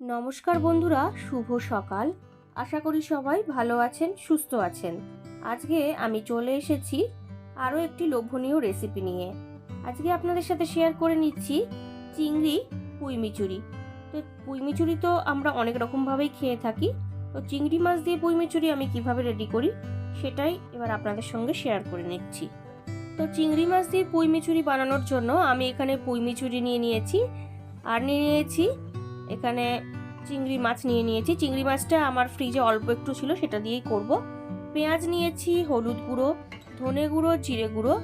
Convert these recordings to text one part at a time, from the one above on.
নমস্কার বন্ধুরা, শুভ সকাল। আশা করি সবাই ভালো আছেন, সুস্থ আছেন। আজকে আমি চলে এসেছি আরও একটি লোভনীয় রেসিপি নিয়ে। আজকে আপনাদের সাথে শেয়ার করে নিচ্ছি চিংড়ি পুঁই মিচুরি। তো পুঁই মিচুরি তো আমরা অনেক রকমভাবেই খেয়ে থাকি। তো চিংড়ি মাছ দিয়ে পুঁই মিচুরি আমি কীভাবে রেডি করি, সেটাই এবার আপনাদের সঙ্গে শেয়ার করে নিচ্ছি। তো চিংড়ি মাছ দিয়ে পুঁই মিচুরি বানানোর জন্য আমি এখানে পুঁই মিচুরি নিয়ে নিয়েছি। আর নিয়ে নিয়েছি এখানে চিংড়ি মাছ নিয়ে নিয়েছি। চিংড়ি মাছটা আমার ফ্রিজে অল্প একটু ছিল, সেটা দিয়েই করব। পেঁয়াজ নিয়েছি, হলুদ গুঁড়ো, ধনে গুঁড়ো, জিরে গুঁড়ো,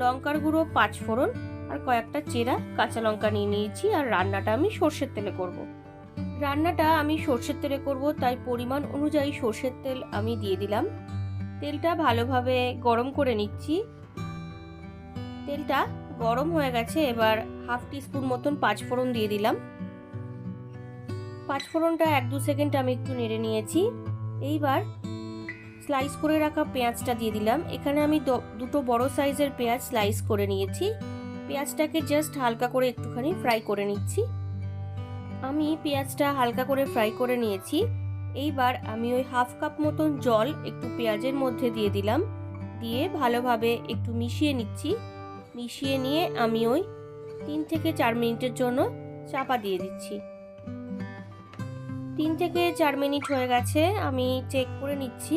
লঙ্কার গুঁড়ো, পাঁচ ফোড়ন আর কয়েকটা চেরা কাঁচা লঙ্কা নিয়ে নিয়েছি আর রান্নাটা আমি সর্ষের তেলে করব। রান্নাটা আমি সর্ষের তেলে করব, তাই পরিমাণ অনুযায়ী সর্ষের তেল আমি দিয়ে দিলাম। তেলটা ভালোভাবে গরম করে নিচ্ছি। তেলটা গরম হয়ে গেছে, এবার হাফ টিস্পুন মতন পাঁচ ফোড়ন দিয়ে দিলাম। পাঁচফোড়নটা এক দু সেকেন্ড আমি একটু নেড়ে নিয়েছি। এইবার স্লাইস করে রাখা পেঁয়াজটা দিয়ে দিলাম। এখানে আমি দুটো বড় সাইজের পেঁয়াজ স্লাইস করে নিয়েছি। পেঁয়াজটাকে জাস্ট হালকা করে একটুখানি ফ্রাই করে নিচ্ছি। আমি পেঁয়াজটা হালকা করে ফ্রাই করে নিয়েছি। এইবার আমি ওই হাফ কাপ মতন জল একটু পেঁয়াজের মধ্যে দিয়ে দিলাম। দিয়ে ভালোভাবে একটু মিশিয়ে নিচ্ছি। মিশিয়ে নিয়ে আমি ওই তিন থেকে চার মিনিটের জন্য চাপা দিয়ে দিচ্ছি। তিন থেকে চার মিনিট হয়ে গেছে, আমি চেক করে নিচ্ছি।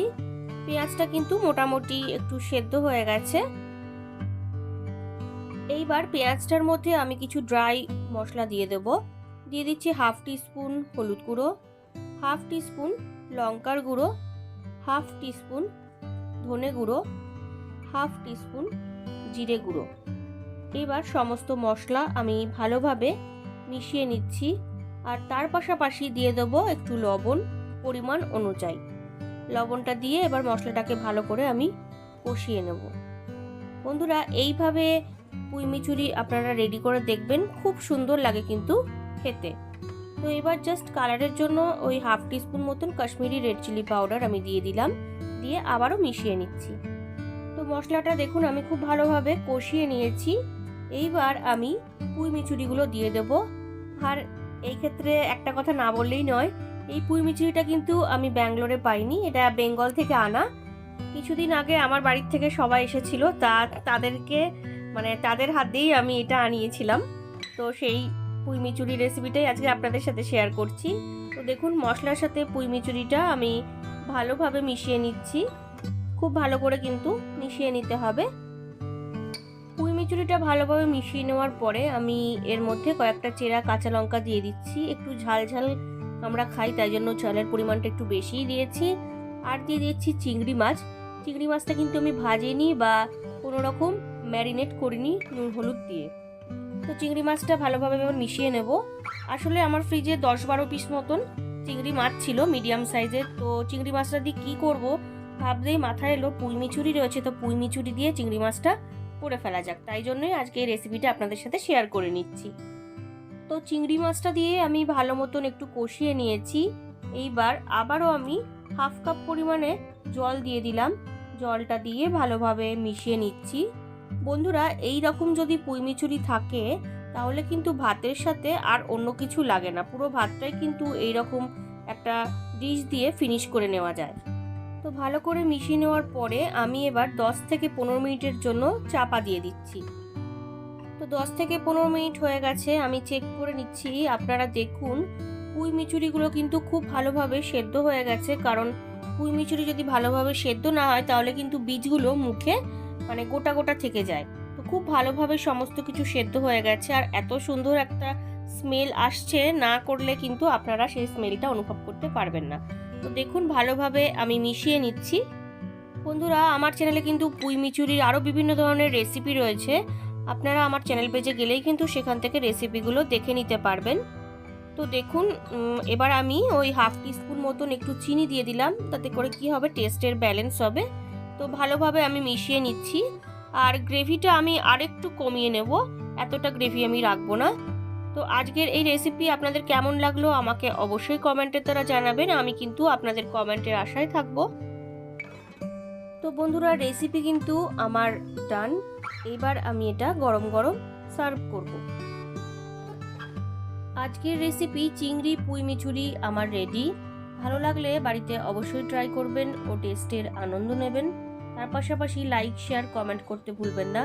পেঁয়াজটা কিন্তু মোটামুটি একটু সেদ্ধ হয়ে গেছে। এইবার পেঁয়াজটার মধ্যে আমি কিছু ড্রাই মশলা দিয়ে দেব। দিয়ে দিচ্ছি হাফ টিস্পুন হলুদ গুঁড়ো হাফ টিস্পুন লঙ্কার গুঁড়ো হাফ টিস্পুন ধনে গুঁড়ো হাফ টিস্পুন জিরে গুঁড়ো। এবার সমস্ত মশলা আমি ভালোভাবে মিশিয়ে নিচ্ছি। আর তার পাশাপাশি দিয়ে দেবো একটু লবণ পরিমাণ অনুযায়ী। লবণটা দিয়ে এবার মশলাটাকে ভালো করে আমি কষিয়ে নেব। বন্ধুরা, এইভাবে পুঁইমিচুরি আপনারা রেডি করে দেখবেন। খুব সুন্দর লাগে কিন্তু খেতে। তো এবার জাস্ট কালারের জন্য ওই হাফ টিস্পুন মতন কাশ্মীরি রেড চিলি পাউডার আমি দিয়ে দিলাম। দিয়ে আবারও মিশিয়ে নিচ্ছি। তো মশলাটা দেখুন, আমি খুব ভালোভাবে কষিয়ে নিয়েছি। এইবার আমি পুঁই মিচুরিগুলো দিয়ে দেব। আর এই ক্ষেত্রে একটা কথা না বললেই নয়, এই পুঁই মিচুরিটা কিন্তু আমি ব্যাঙ্গালোরে পাইনি, এটা বেঙ্গল থেকে আনা। কিছুদিন আগে আমার বাড়ির থেকে সবাই এসেছিল, তা, তাদেরকে মানে তাদের হাত দিয়েই আমি এটা আনিয়েছিলাম। তো সেই পুঁই মিচুরি রেসিপিটাই আজকে আপনাদের সাথে শেয়ার করছি। তো দেখুন, মশলার সাথে পুঁই মিচুরিটা আমি ভালোভাবে মিশিয়ে নিচ্ছি। খুব ভালো করে কিন্তু মিশিয়ে নিতে হবে। মিচুরিটা ভালোভাবে মিশিয়ে নেওয়ার পরে আমি এর মধ্যে কয়েকটা চেরা কাঁচা লঙ্কা দিয়ে দিচ্ছি। একটু ঝাল ঝাল আমরা খাই, তাই জন্য চালের পরিমাণটা একটু বেশিই দিয়েছি। আর দিয়ে দিচ্ছি চিংড়ি মাছ। চিংড়ি মাছটা কিন্তু আমি ভাজিনি বা কোনো রকম ম্যারিনেট করিনি নুন, হলুদ দিয়ে। তো চিংড়ি মাছটা ভালোভাবে এবার মিশিয়ে নেব। আসলে আমার ফ্রিজে দশ বারো পিস মতন চিংড়ি মাছ ছিল, মিডিয়াম সাইজের তো চিংড়ি মাছটা দিয়ে কী করব? ভাবতেই মাথায় এলো, পুঁই মিচুরি রয়েছে, তো পুঁই মিচুরি দিয়ে চিংড়ি মাছটা করে ফেলা যাক। তাই জন্যই আজকে এই রেসিপিটা আপনাদের সাথে শেয়ার করে নিচ্ছি। তো চিংড়ি মাছটা দিয়ে আমি ভালো মতন একটু কষিয়ে নিয়েছি। এইবার আবারও আমি হাফ কাপ পরিমাণে জল দিয়ে দিলাম। জলটা দিয়ে ভালোভাবে মিশিয়ে নিচ্ছি। বন্ধুরা, এই রকম যদি পুঁইমিচুরি থাকে, তাহলে কিন্তু ভাতের সাথে আর অন্য কিছু লাগে না। পুরো ভাতটাই কিন্তু এই রকম একটা ডিশ দিয়ে ফিনিশ করে নেওয়া যায়। তো ভালো করে মিশিয়ে নেওয়ার পরে আমি এবার 10 থেকে পনেরো মিনিটের জন্য চাপা দিয়ে দিচ্ছি। তো 10 থেকে পনেরো মিনিট হয়ে গেছে, আমি চেক করে নিচ্ছি। আপনারা দেখুন, পুঁই মিচুরিগুলো কিন্তু খুব ভালোভাবে সেদ্ধ হয়ে গেছে। কারণ পুঁই মিচুরি যদি ভালোভাবে সেদ্ধ না হয়, তাহলে কিন্তু বীজগুলো মুখে মানে গোটা গোটা থেকে যায়। তো খুব ভালোভাবে সমস্ত কিছু সেদ্ধ হয়ে গেছে। আর এত সুন্দর একটা স্মেল আসছে না করলে কিন্তু আপনারা সেই স্মেলটা অনুভব করতে পারবেন না। তো দেখুন, ভালোভাবে আমি মিশিয়ে নিচ্ছি। বন্ধুরা, আমার চ্যানেলে কিন্তু পুঁই মিচুরির আরও বিভিন্ন ধরনের রেসিপি রয়েছে। আপনারা আমার চ্যানেল পেজে গেলেই কিন্তু সেখান থেকে রেসিপিগুলো দেখে নিতে পারবেন। তো দেখুন এবার আমি ওই হাফ টিস্পুন মতন একটু চিনি দিয়ে দিলাম। তাতে করে কি হবে? টেস্টের ব্যালেন্স হবে। তো ভালোভাবে আমি মিশিয়ে নিচ্ছি। আর গ্রেভিটা আমি আরেকটু কমিয়ে নেব। এতটা গ্রেভি আমি রাখব না। তো আজকের এই রেসিপি আপনাদের কেমন লাগল আমাকে অবশ্যই কমেন্টের দ্বারা জানাবেন, আমি কিন্তু আপনাদের কমেন্টের আশায় থাকব। তো বন্ধুরা রেসিপি কিন্তু আমার ডান এবার আমি এটা গরম গরম সার্ভ করব। আজকের রেসিপি চিংড়ি, পুঁই মিচুরি আমার রেডি ভালো লাগলে বাড়িতে অবশ্যই ট্রাই করবেন ও টেস্টের আনন্দ নেবেন। তার পাশাপাশি লাইক শেয়ার কমেন্ট করতে ভুলবেন না।